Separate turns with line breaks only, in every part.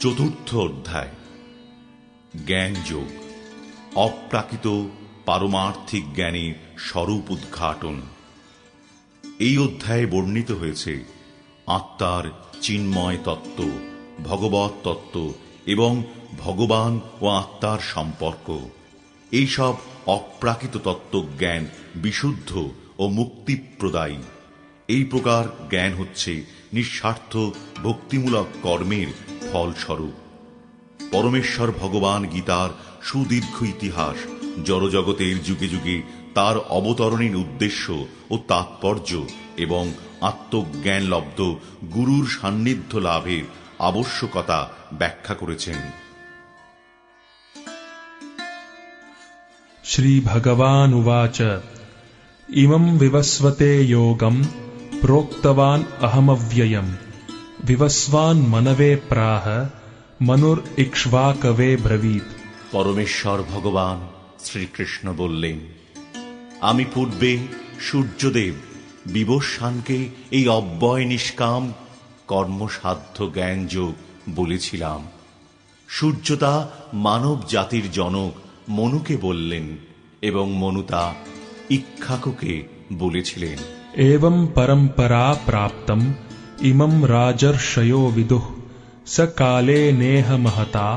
চতুর্থ অধ্যায়। জ্ঞানযোগ। অপ্রাকৃত পারমার্থিক জ্ঞানের স্বরূপ উদ্ঘাটন। এই অধ্যায়ে বর্ণিত হয়েছে আত্মার চিন্ময় তত্ত্ব ভগবত তত্ত্ব এবং ভগবান ও আত্মার সম্পর্ক। এইসব অপ্রাকৃত তত্ত্বজ্ঞান বিশুদ্ধ ও মুক্তিপ্রদায়ী। এই প্রকার জ্ঞান হচ্ছে নিঃস্বার্থ, ভক্তিমূলক কর্মের ফলস্বরূপ পরমেশ্বর ভগবান গীতার সুদীর্ঘ ইতিহাস জড়জগতের যুগে যুগে তার অবতরণের উদ্দেশ্য ও তাৎপর্য এবং আত্মজ্ঞানলব্ধ গুরুর সান্নিধ্য লাভের আবশ্যকতা ব্যাখ্যা করেছেন
श्रीभगवानुवाच इमं विवस्वते योगम् प्रोक्तवान् अहमव्ययम् বিভস্বান মনবে প্রাহ মনুর ইক্ষ্বাকবে ব্রবীত
পরমেশ্বর ভগবান শ্রীকৃষ্ণ বললেন আমি পূর্বে সূর্যদেব বিবস্বানকে এই অব্যয় নিষ্কাম কর্মসাধ্য জ্ঞানযোগ বলেছিলাম। সূর্যতা মানব জাতির জনক মনুকে বললেন এবং মনুতা ইক্ষাকুকে বলেছিলেন।
এবং পরম্পরা প্রাপ্তম इमं राजर्षयो विदुः स काले नेह महता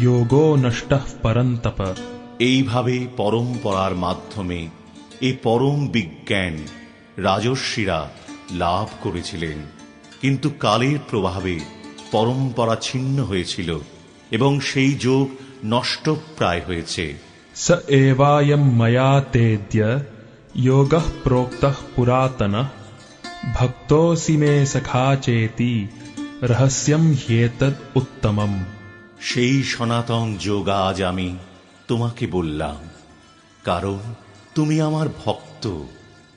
योगो नष्टः परन्तप
এইভাবে পরম্পরার মাধ্যমে এ পরম বিজ্ঞান রাজস্বীরা লাভ করেছিলেন কিন্তু কালের প্রভাবে পরম্পরা ছিন্ন হয়েছিল এবং সেই যোগ নষ্টপ্রায় হয়েছে
स एवायं मया तेद्य योगः प्रोक्तः पुरातनः ভক্তোসি মে সখা চেতি রহস্যম হ্যেতদ উত্তমম
সেই সনাতন যোগ আজ আমি তোমাকে বললাম কারণ তুমি আমার ভক্ত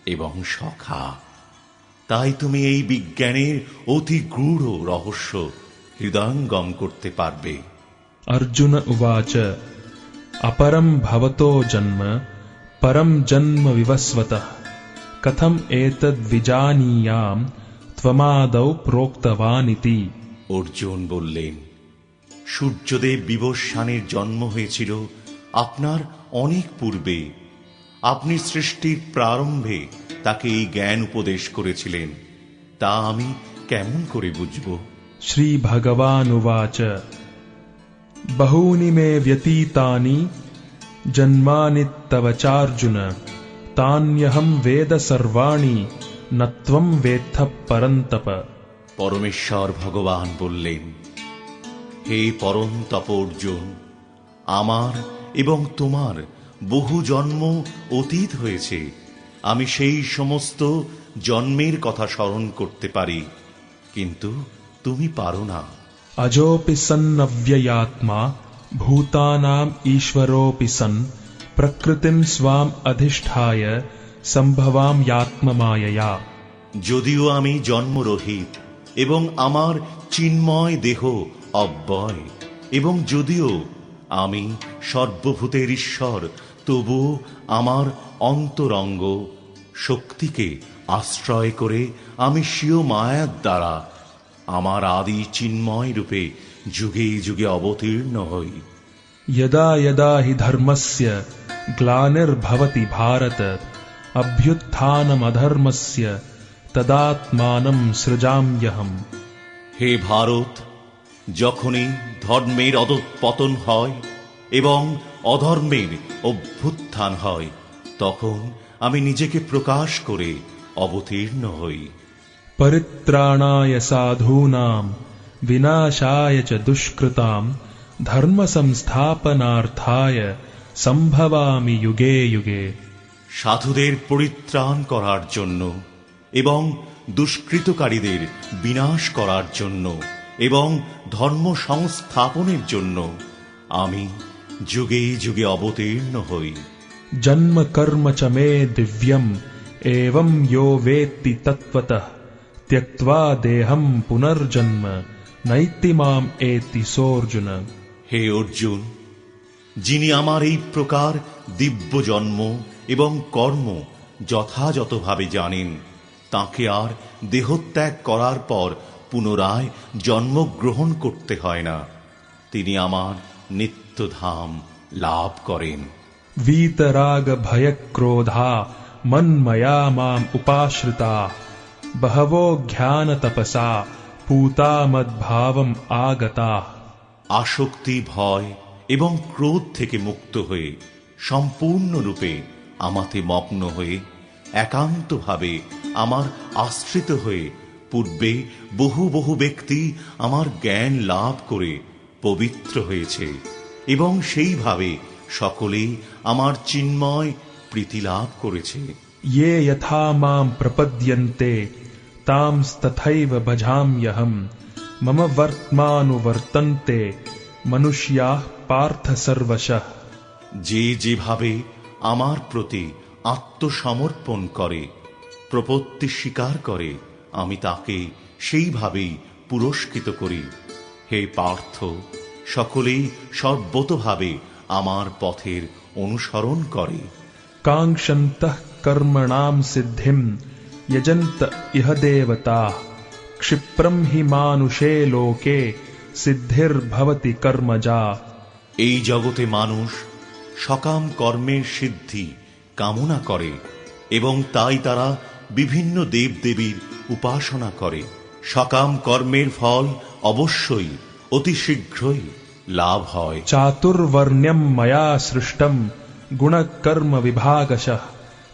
এবং সখা। তাই তুমি এই বিজ্ঞানের অতি গূঢ় রহস্য হৃদয়ঙ্গম করতে পারবে।
অর্জুন উবাচ অপরম ভবতো জন্ম পরম জন্ম বিবস্বতঃ। कथम् एतद्विजानीयाम् त्वमादौ प्रोक्तवानिति
অর্জুন বললেন সূর্যদেব বিবস্বানের জন্ম হয়েছিল আপনার অনেক পূর্বে আপনি সৃষ্টির প্রারম্ভে তাকে এই জ্ঞান উপদেশ করেছিলেন তা আমি কেমন করে বুঝব
श्रीभगवानुवाच बहूनि मे व्यतीतानि जन्मानि तव चार्जुन तान्यहं তান্যহম বেদ সর্বাণী নত্বম বেথ পরন্তপ
পরমেশ্বর ভগবান বললেন হে পরম তপ অর্জুন আমার এবং তোমার বহু জন্ম অতীত হয়েছে। আমি সেই সমস্ত জন্মের কথা স্মরণ করতে পারি কিন্তু তুমি পারো না।
অজোপি সন্নব্যয়াত্মা ভূতানাম ঈশ্বরোপি সন্ প্রকৃতিম স্বাম অধিষ্ঠায় সম্ভবাম ইয়াত্মমায়া
যদিও আমি জন্মরহিত এবং আমার চিন্ময় দেহ অব্যয়, এবং যদিও আমি সর্বভূতের ঈশ্বর তবু আমার অন্তরঙ্গ শক্তিকে আশ্রয় করে আমি স্বীয় মায়ার দ্বারা আমার আদি চিন্ময় রূপে যুগে যুগে অবতীর্ণ হই।
यदा यदा हि धर्मस्य ग्लानिर्भवति भारत अभ्युत्थानमधर्मस्य तदात्मानं सृजाम्यहम्
হে ভারত যখনই ধর্মের অধঃপতন হয় এবং অধর্মের অভ্যুত্থান হয় তখন আমি নিজেকে প্রকাশ করে অবতীর্ণ হই
परित्राणाय साधूनाम् विनाशाय च दुष्कृताम् ধর্ম সংস্থাপনার্থায় সম্ভবামি যুগে যুগে
সাধুদের পরিত্রাণ করার জন্য এবং দুষ্কৃতকারীদের বিনাশ করার জন্য এবং ধর্ম সংস্থাপনের জন্য আমি যুগে যুগে অবতীর্ণ হই।
জন্ম কর্ম চ মে দিব্যম এবং ইয়ো বেত্তি তৎপত ত্যক্তা দেহম পুনর্জন্ম নৈতি মাম এতি সোর্জুন।
হে অর্জুন যিনি আমার এই প্রকার দিব্য জন্ম এবং কর্ম যথাযথভাবে জানেন তাকে আর দেহত্যাগ করার পর পুনরায় জন্মগ্রহণ করতে হয় না তিনি আমার নিত্যধাম লাভ করেন
वीतराग भयक्रोधा मन्मया माम् उपाश्रिता बहवो ज्ञानतपसा पूता मद्भावम् आगता
আসক্তি, ভয় এবং ক্রোধ থেকে মুক্ত হয়ে সম্পূর্ণরূপে আমাতে মগ্ন হয়ে একান্তভাবে আমার আশ্রিত হয়ে পূর্বে বহু বহু ব্যক্তি আমার জ্ঞান লাভ করে পবিত্র হয়েছে এবং সেইভাবে সকলেই আমার চিন্ময় প্রীতি লাভ করেছে।
ইয়ে যথা মাম প্রপদ্যন্তে তাম তথৈব ভজাম্যহম। মম বর্তমানুবর্তন্তে মনুষ্যা পার্থ সর্বশ
যে যেভাবে আমার প্রতি আত্মসমর্পণ করে প্রপত্তি স্বীকার করে আমি তাকে সেইভাবেই পুরস্কৃত করি হে পার্থ সকলেই সর্বতভাবে আমার পথের অনুসরণ করে
কাঙ্ক্ষন্ত কর্মণাম সিদ্ধিম ইহ দেবতা ক্ষিপ্রম হি মানুষে লোকে সিদ্ধির ভবতি কর্মজা।
এই জগতে মানুষ সকাম কর্মের সিদ্ধি কামনা করে এবং তাই তারা বিভিন্ন দেবদেবীর উপাসনা করে। সকাম কর্মের ফল অবশ্যই অতি শীঘ্রই লাভ হয়।
চাতুর্ণ্যম মায়া সৃষ্টম গুণকর্ম বিভাগশ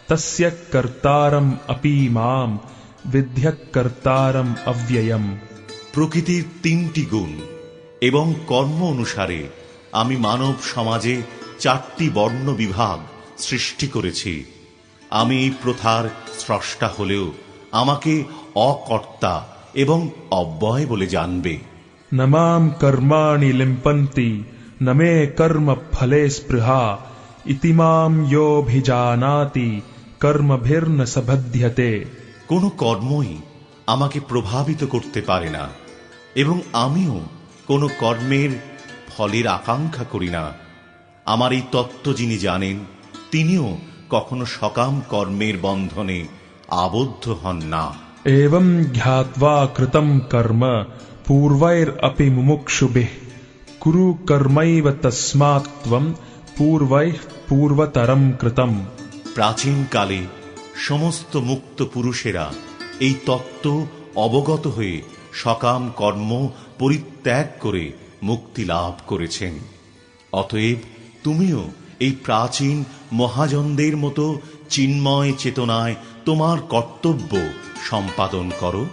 তস্য কর্তারম অপি মাম। বিদ্যাকর্তারম অব্যয়ম।
প্রকৃতির তিনটি গুণ এবং কর্ম অনুসারে আমি মানব সমাজে চারটি বর্ণ বিভাগ সৃষ্টি করেছি। আমি এই প্রথার স্রষ্টা হলেও আমাকে অকর্তা এবং অব্যয় বলে জানবে।
নমাম কর্মাণি লিম্পন্তি নমে কর্ম ফলে স্পৃহা ইতিমাম যোভিজানাতি কর্মভির্ন সভধ্যতে
কোনো কর্মই আমাকে প্রভাবিত করতে পারে না এবং আমিও কোনো কর্মের ফলের আকাঙ্ক্ষা করি না। আমার এই তত্ত্ব যিনি জানেন তিনিও কখনো সকাম কর্মের বন্ধনে আবদ্ধ হন না।
এবং জ্ঞাত্বা কৃতম কর্ম পূর্বের অপি মুমুক্ষুবে কুরু কর্মৈব তস্মাত্বম পূর্বৈঃ পূর্বতরম কৃতম।
প্রাচীনকালে কালে সমস্ত মুক্ত পুরুষেরা এই তত্ত্ব অবগত হয়ে সকাম কর্ম পরিত্যাগ করে মুক্তি লাভ করেছেন। অতএব তুমিও এই প্রাচীন মহাজনদের মতো চিন্ময় চেতনায় তোমার কর্তব্য সম্পাদন করো।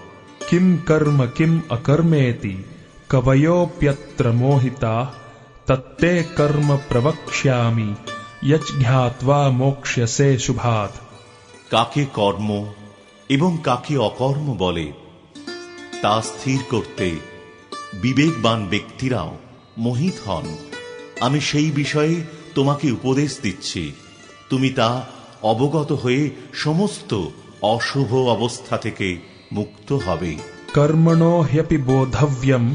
কিম কর্ম কিম অকর্মেতি, কবয়োপ্যত্র মোহিতা, তত্তে কর্ম প্রবক্ষ্যামি ইয়জ্ঞাত্বা মোক্ষ্যসে শুভাত
কাকে কর্ম এবং কাকে অকর্ম বলে, তা স্থির করতে বিবেকবান ব্যক্তিরাও মোহিত হন। আমি সেই বিষয়ে তোমাকে উপদেশ দিচ্ছি। তুমি তা অবগত হয়ে সমস্ত অশুভ অবস্থা থেকে মুক্ত হবে।
কর্মণ হ্যপি বোধব্যম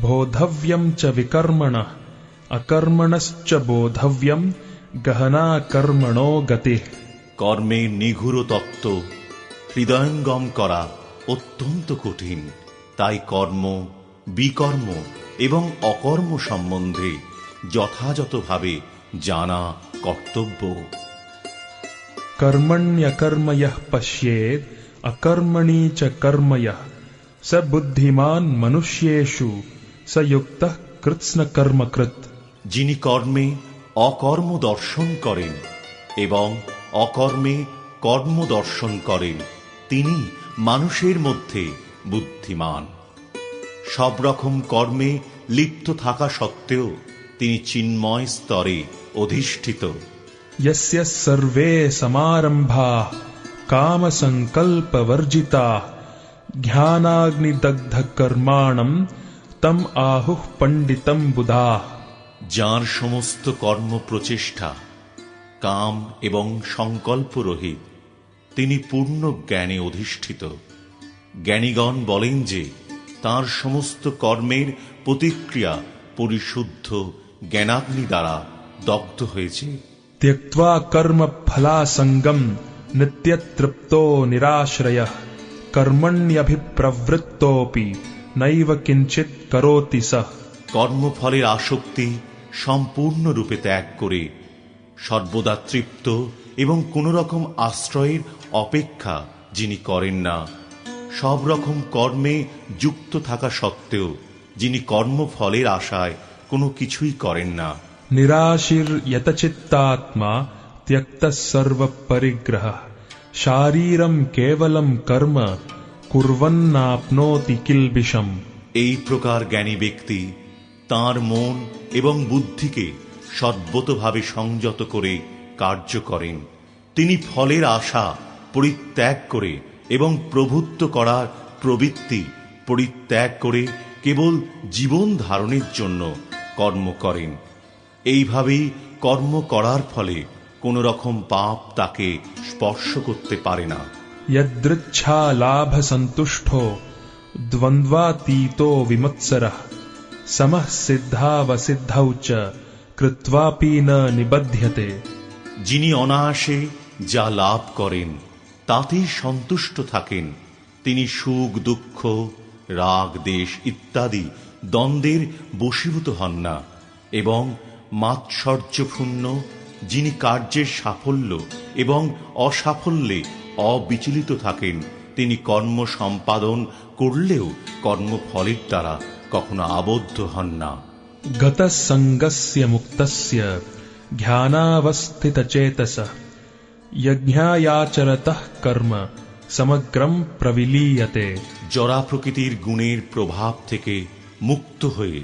বোধব্যম চ বিকর্মণ অকর্মণশ্চ বোধব্যম গহনা কর্মণো গতিঃ।
কর্মে নিঘুর তত্ত্ব হৃদয়ঙ্গম করা অত্যন্ত কঠিন। তাই কর্ম বিকর্ম এবং অকর্ম সম্বন্ধে যথাযথভাবে জানা কর্তব্য।
কর্মণ্যকর্ময় পশ্যে অকর্মণি চ কর্ময়। স বুদ্ধিমান মনুষ্যেষু সযুক্ত কৃৎস্ন কর্মকৃত
যিনি কর্মে অকর্ম দর্শন করেন এবং অকর্মে কর্ম দর্শন করেন তিনি মানুষের মধ্যে বুদ্ধিমান সব রকম কর্মে লিপ্ত থাকা সত্ত্বেও তিনি চিন্ময় স্তরে অধিষ্ঠিত
यस्य सर्वे समारम्भाः कामसङ्कल्पवर्जिताः ज्ञानाग्निदग्धकर्माणम् तम् आहुः पण्डितम् बुधाः
যার সমস্ত কর্ম প্রচেষ্টা কাম এবং সংকল্পরহিত। তিনি পূর্ণ জ্ঞানে অধিষ্ঠিত। জ্ঞানীগণ বলেন যে তার সমস্ত কর্মের প্রতিক্রিয়া পরিশুদ্ধ জ্ঞানাগ্নি দ্বারা দগ্ধ হয়েছে।
ত্যক্তা কর্ম ফলাসঙ্গম নিত্যতৃপ্ত নিরাশ্রয়। কর্মণ্যভিপ্রবৃত্তপি নৈব কিঞ্চিত করোতি সহ
কর্মফলের আসক্তি সম্পূর্ণরূপে ত্যাগ করে সর্বদা তৃপ্ত এবং কোনো রকম আশ্রয়ের অপেক্ষা যিনি করেন না। সব রকম কর্মে যুক্ত থাকা সত্ত্বেও যিনি কর্মফলের আশায় কোনো কিছুই করেন না।
নিরাশির ইয়তচিত্তাত্মা ত্যক্ত সর্বপরিগ্রহ। শারীরম কেবলম কর্ম কুর্বন্নাপনোতি কিলবিষম।
এই প্রকার জ্ঞানী ব্যক্তি তার মন এবং বুদ্ধিকে সর্বতভাবে সংযত করে কার্য করেন তিনি ফলের আশা পরিত্যাগ করে এবং প্রভুত্ব করার প্রবৃত্তি পরিত্যাগ করে কেবল জীবন ধারণের জন্য কর্ম করেন এইভাবেই কর্ম করার ফলে কোনো রকম পাপ তাকে স্পর্শ করতে পারে না
यदृच्छालाभसन्तुष्टो द्वन्द्वातीतो विमत्सरः समः सिद्धावसिद्धौ च কৃত্বাপি না নিবধ্যতে
যিনি অনায়াসে যা লাভ করেন, তাতেই সন্তুষ্ট থাকেন। তিনি সুখ, দুঃখ, রাগ, দেশ ইত্যাদি দ্বন্দ্বের বশীভূত হন না এবং মাৎসর্যপূর্ণ, যিনি কার্যের সাফল্য এবং অসাফল্যে অবিচলিত থাকেন, তিনি কর্ম সম্পাদন করলেও কর্মফলের দ্বারা কখনো আবদ্ধ হন না।
गतसङ्गस्य मुक्तस्य ध्यानावस्थितचेतसः यज्ञायाचरतः कर्म समग्रं प्रविलीयते
জরা প্রকৃতির গুণের প্রভাব থেকে মুক্ত হয়ে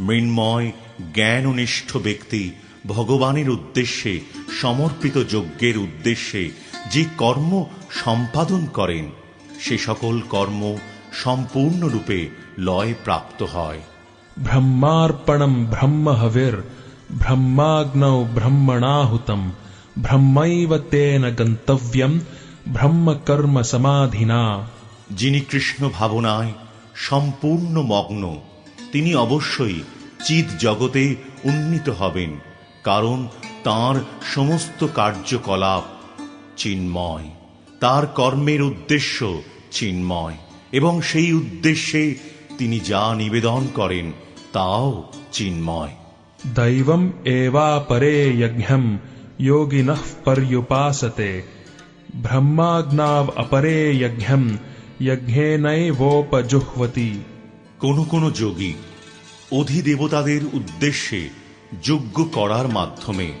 মৃন্ময় জ্ঞাননিষ্ঠ ব্যক্তি ভগবানের উদ্দেশ্যে সমর্পিত যজ্ঞের উদ্দেশ্যে যে কর্ম সম্পাদন করেন সে সকল কর্ম সম্পূর্ণরূপে লয় প্রাপ্ত হয়
ब्रह्मार्पणम् ब्रह्महविर् ब्रह्माग्नौ ब्रह्मणाहुतम् ब्रह्मैव तेन गन्तव्यम् ब्रह्मकर्म समाधिना
যিনি কৃষ্ণ ভাবনায় সম্পূর্ণ মগ্ন তিনি অবশ্যই চিত জগতে উন্নীত হবেন কারণ তার সমস্ত কার্যকলাপ চিন্ময় তার কর্মের উদ্দেশ্য চিন্ময় এবং সেই উদ্দেশ্যে তিনি যা নিবেদন করেন তাও চিন্ময়
দৈবম এবা পরে যজ্ঞম যোগিনঃ পর্যুপাসতে ব্রহ্মাগ্নাব অপরে যজ্ঞম যজ্ঞেনৈবোপজুহ্বতি
কোন কোন যোগী অধিদেবতাদের উদ্দেশ্যে যজ্ঞ করার মাধ্যমে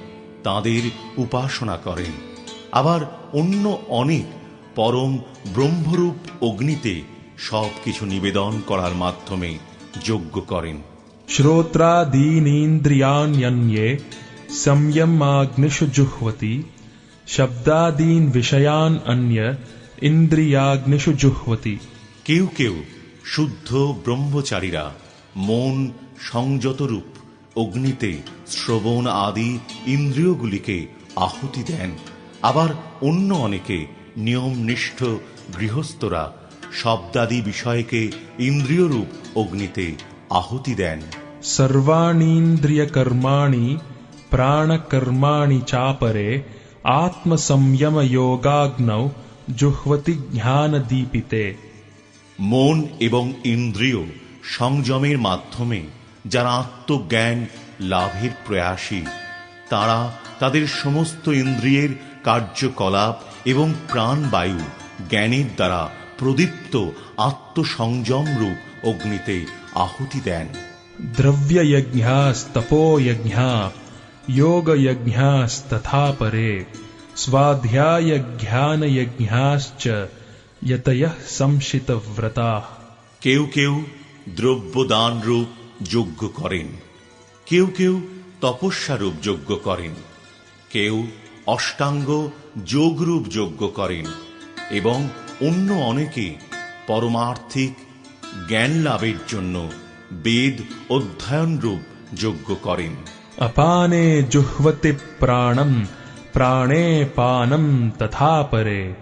তাদের উপাসনা করেন। আবার অন্য অনেক পরম ব্রহ্মরূপ অগ্নিতে সব কিছু নিবেদন করার মাধ্যমে যজ্ঞ করেন।
श्रोत्रादीनीन्द्रियाण्यन्ये संयमाग्निषु जुह्वति शब्दादीन् विषयान् अन्य इन्द्रियाग्निषु जुह्वति
কেউ কেউ শুদ্ধ ব্রহ্মচারীরা মন সংযতরূপ অগ্নিতে শ্রবণ আদি ইন্দ্রিয়গুলিকে আহুতি দেন আবার অন্য অনেকে নিয়মনিষ্ঠ গৃহস্থরা শব্দাদি বিষয়কে ইন্দ্রিয়রূপ অগ্নিতে আহুতি দেন।
সর্বাণীন্দ্রিয় কর্মাণি প্রাণকর্মাণি চাপরে আত্মসংযম যোগাগ্নৌ জুহ্বতি জ্ঞান দীপিতে
মন এবং ইন্দ্রিয় সংযমের মাধ্যমে যারা আত্মজ্ঞান লাভের প্রয়াসী তারা তাদের সমস্ত ইন্দ্রিয়ের কার্যকলাপ এবং প্রাণবায়ু জ্ঞানের দ্বারা প্রদীপ্ত আত্মসংযমরূপ অগ্নিতে আহুতি দেন
দ্রব্যয়জ্ঞস্তপোয়জ্ঞ যোগযজ্ঞস্তথা পরে স্বাধ্যায়জ্ঞানয়জ্ঞাশ্চ যতয় সংশিতব্রতা
কেউ কেউ দ্রব্য দানরূপ যজ্ঞ করেন কেউ কেউ তপস্যারূপ যজ্ঞ করেন কেউ অষ্টাঙ্গ যোগরূপ যজ্ঞ করেন এবং অন্য অনেকে পরমার্থিক জ্ঞান লাভের জন্য বেদ অধ্যয়নরূপ যোগ্য করেন।
অপানে জুহ্বতে প্রাণম প্রাণে পানম তথা পরে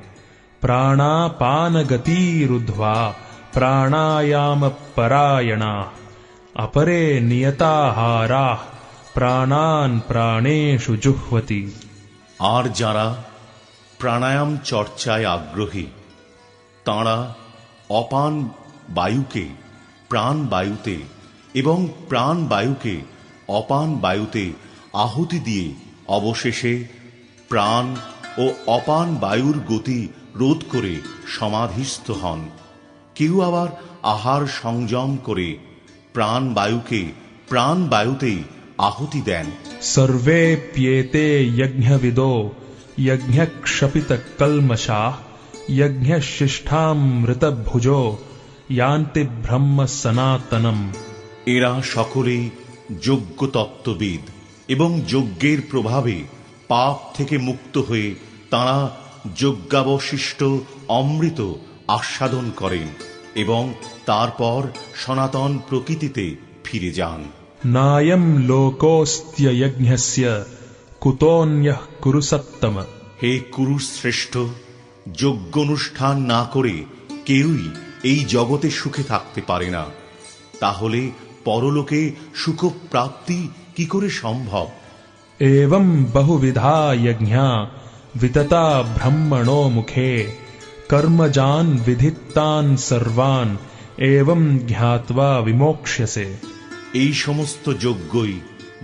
প্রাণাপান গতিরুধ্বা প্রাণায়াম পরায়ণা। অপরে নিয়তাহারা প্রাণান প্রাণেষু জুহ্বতি
আর যারা প্রাণায়াম চর্চায় আগ্রহী তাঁরা অপান বায়ুকে, প্রাণ বায়ুতে এবং প্রাণ বায়ুকে, অপান বায়ুতে আহুতি দিয়ে অবশেষে প্রাণ ও অপান বায়ুর গতি রোধ করে সমাধিস্থ হন। কেউ আবার আহার সংযম করে প্রাণ বায়ুকে প্রাণ বায়ুতেই আহুতি দেন।
সর্বে প্যেতে যজ্ঞবিদো যজ্ঞক্ষপিত কলমশাহ যজ্ঞশিষ্ঠামৃতভুজো ইয়ান্তে ব্রহ্ম সনাতনম।
এরা সকলেই যোগ্য তত্ত্ববিদ এবং যজ্ঞের প্রভাবে পাপ থেকে মুক্ত হয়ে তাঁরা যজ্ঞাবশিষ্ট অমৃত আস্বাদন করেন এবং তারপর সনাতন প্রকৃতিতে ফিরে যান।
নায়ম লোকস্ত্যযজ্ঞস্য কুতন্য কুরুসত্তম।
হে কুরুশ্রেষ্ঠ যজ্ঞ অনুষ্ঠান না করে কেউই এই জগতে সুখে থাকতে পারে না। তাহলে পরলোকে সুখ প্রাপ্তি কি করে সম্ভব?
এবং বহুবিধা যজ্ঞা বিততা ব্রহ্মণ মুখে কর্মজান বিধিতান সর্বান এবং জ্ঞাতবা বিমোক্ষ্যসে।
এই সমস্ত যজ্ঞই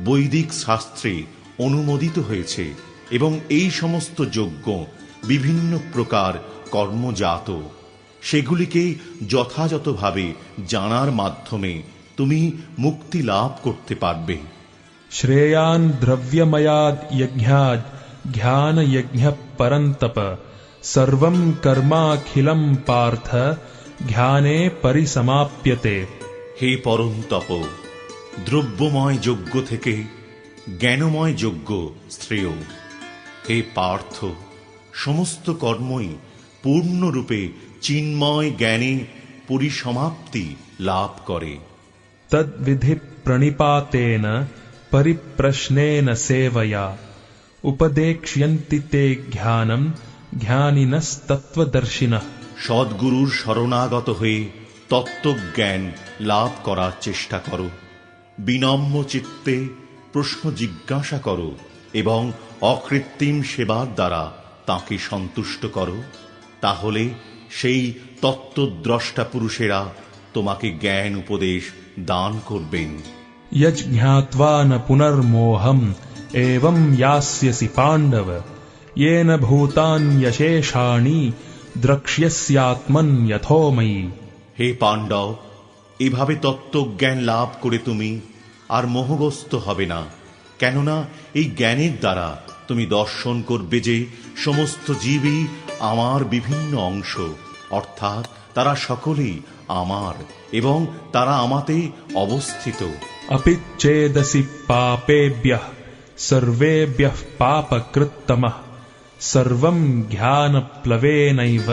বৈদিক শাস্ত্রে অনুমোদিত হয়েছে এবং এই সমস্ত যজ্ঞ বিভিন্ন প্রকার কর্মজাত। সেগুলিকে যথাযথভাবে জানার মাধ্যমে তুমি মুক্তি লাভ করতে পারবে।
শ্রেয়ান দ্রব্যময়াদ যজ্ঞাদ জ্ঞান যজ্ঞ পরন্তপ সর্বম কর্মাখিলম পার্থ ধ্যানে পরিসমাপ্যতে।
হে পরন্তপ দ্রব্যময় যজ্ঞ থেকে জ্ঞানময় যজ্ঞ শ্রেয়। হে পার্থ সমস্ত কর্মই পূর্ণরূপে চিন্ময় জ্ঞানে পরিসমাপ্তি লাভ করে।
তদ্বিধি প্রণিপাতেন পরিপ্রশ্নেন সেবয়া উপদেক্ষ্যন্তি তে জ্ঞানম জ্ঞানিনস্তত্ত্বদর্শিনঃ।
সদ্গুরুর শরণাগত হয়ে তত্ত্বজ্ঞান লাভ করার চেষ্টা করো। বিনম্র চিত্তে প্রশ্ন জিজ্ঞাসা করো এবং অকৃত্রিম সেবার দ্বারা তাকে সন্তুষ্ট করো। তাহলে সেই তত্ত্বদ্রষ্টা পুরুষেরা তোমাকে জ্ঞান উপদেশ দান করবেন
यज्ञात्वा न पुनर्मोहम् एवम् यास्यसि पाण्डव येन भूतान्यशेषाणि द्रक्ष्यस्यात्मन् यथोमयि
হে পাণ্ডব এভাবে তত্ত্বজ্ঞান লাভ করে তুমি আর মোহগ্রস্ত হবে না কেননা এই জ্ঞানের দ্বারা তুমি দর্শন করবে যে সমস্ত জীবই আমার বিভিন্ন অংশ অর্থাৎ তারা সকলেই আমার এবং তারা আমাতেই অবস্থিত।
অপিচ্ছেদসি পাপেভ্য সর্বেভ্য পাপকৃত্তম সর্বম জ্ঞানপ্লবেনৈব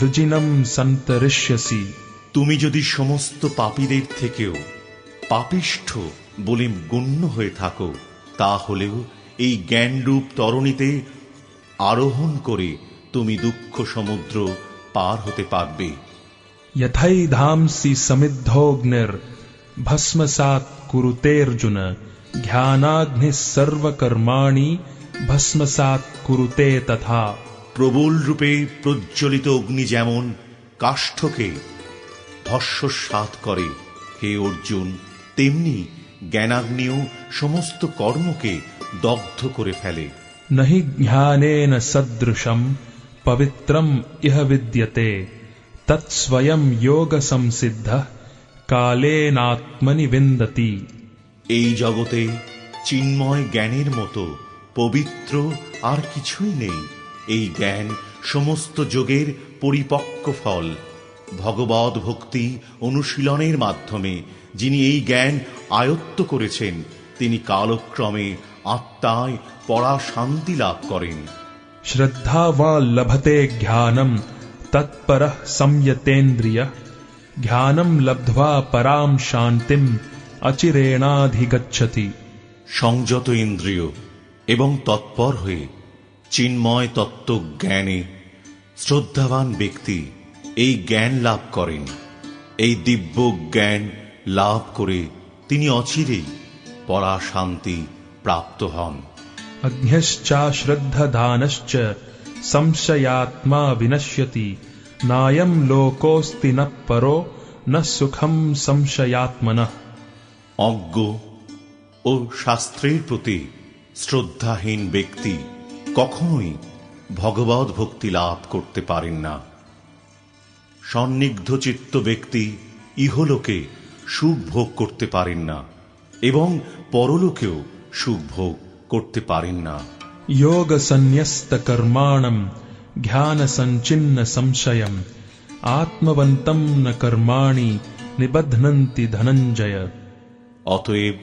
বৃজিনম সন্তরিষ্যসি
তুমি যদি সমস্ত পাপীদের থেকেও পাপিষ্ঠ বলে গণ্য হয়ে থাকো তাহলেও এই জ্ঞানরূপ তরণীতে আরোহণ করে তুমি দুঃখ সমুদ্র পার হতে পারবে।
যথাই ধামসি সমিদ্ধগ্নির ভস্মসাত কুরুতের্জুন ধ্যানাগ্নি সর্বকর্মাণি ভস্মসাত কুরুতে তথা
প্রবল রূপে প্রজ্বলিত অগ্নি যেমন কাষ্ঠকে ভস্মসাত করে হে অর্জুন তেমনি জ্ঞানাগ্নিও সমস্ত কর্মকে দগ্ধ করে ফেলে।
নহি জ্ঞানেন সদৃশম। पवित्रम् इह विद्यते तत्स्वयम् योगसंसिद्धः कालेनात्मनि विन्दति
এই জগতে চিন্ময় জ্ঞানের মতো পবিত্র আর কিছুই নেই এই জ্ঞান সমস্ত যোগের পরিপক্ক ফল ভগবদ ভক্তি অনুশীলনের মাধ্যমে যিনি এই জ্ঞান আয়ত্ত করেছেন তিনি কালক্রমে আত্মায় পড়া শান্তি লাভ করেন
श्रद्धावा लभते ज्ञानम् तत्परः संयतेन्द्रियः ज्ञानम् लब्ध्वा पराम् शान्तिम् अचिरेणाधिगच्छति
সংযত ইন্দ্রিয় এবং তৎপর হয়ে চিন্ময় তত্ত্ব জ্ঞানে শ্রদ্ধাবান ব্যক্তি এই জ্ঞান লাভ করেন এই দিব্য জ্ঞান লাভ করে তিনি অচিরেই পরা শান্তি প্রাপ্ত হন
अज्ञश्चाश्रद्धधानश्च संशयात्मा विनश्यति नायम् लोकोऽस्ति न परो न सुखम् संशयात्मनः
অজ্ঞ ও শাস্ত্রের প্রতি শ্রদ্ধাহীন ব্যক্তি কখনোই ভগবত ভক্তি লাভ করতে পারেন না সন্নিগ্ধ চিত্ত ব্যক্তি ইহলোকে সুখ ভোগ করতে পারেন না এবং পরলোকেও সুখ ভোগ করতে পারেন না।
যোগ সন্ন্যস্ত কর্মাণম ধ্যান সঞ্চিন্ন সংশয়ম আত্মবন্তম ন কর্মাণী নিবধনন্তি ধনঞ্জয়।
অতএব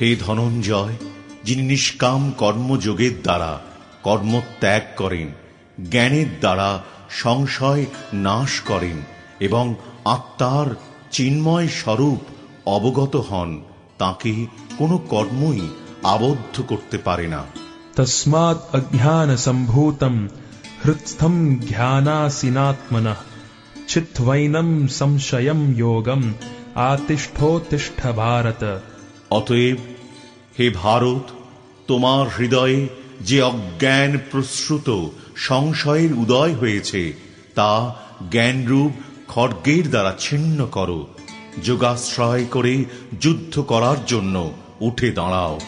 হে ধনঞ্জয় যিনি নিষ্কাম কর্মযোগের দ্বারা কর্ম ত্যাগ করেন জ্ঞানের দ্বারা সংশয় নাশ করেন এবং আত্মার চিন্ময় স্বরূপ অবগত হন তাকে কোনো কর্মই আবদ্ধ করতে পারে না।
তসমাত অজ্ঞান সম্ভূতম হৃৎস্থম জ্ঞানাসীনাত্মন চিত্বৈনম সংশয়ম যোগম আতিষ্ঠোতিষ্ঠ ভারত।
অতএব হে ভারত তোমার হৃদয়ে যে অজ্ঞান প্রসূত সংশয়ের উদয় হয়েছে তা জ্ঞানরূপ খড়গের দ্বারা ছিন্ন করো। যোগাশ্রয় করে যুদ্ধ করার জন্য উঠে দাঁড়াও।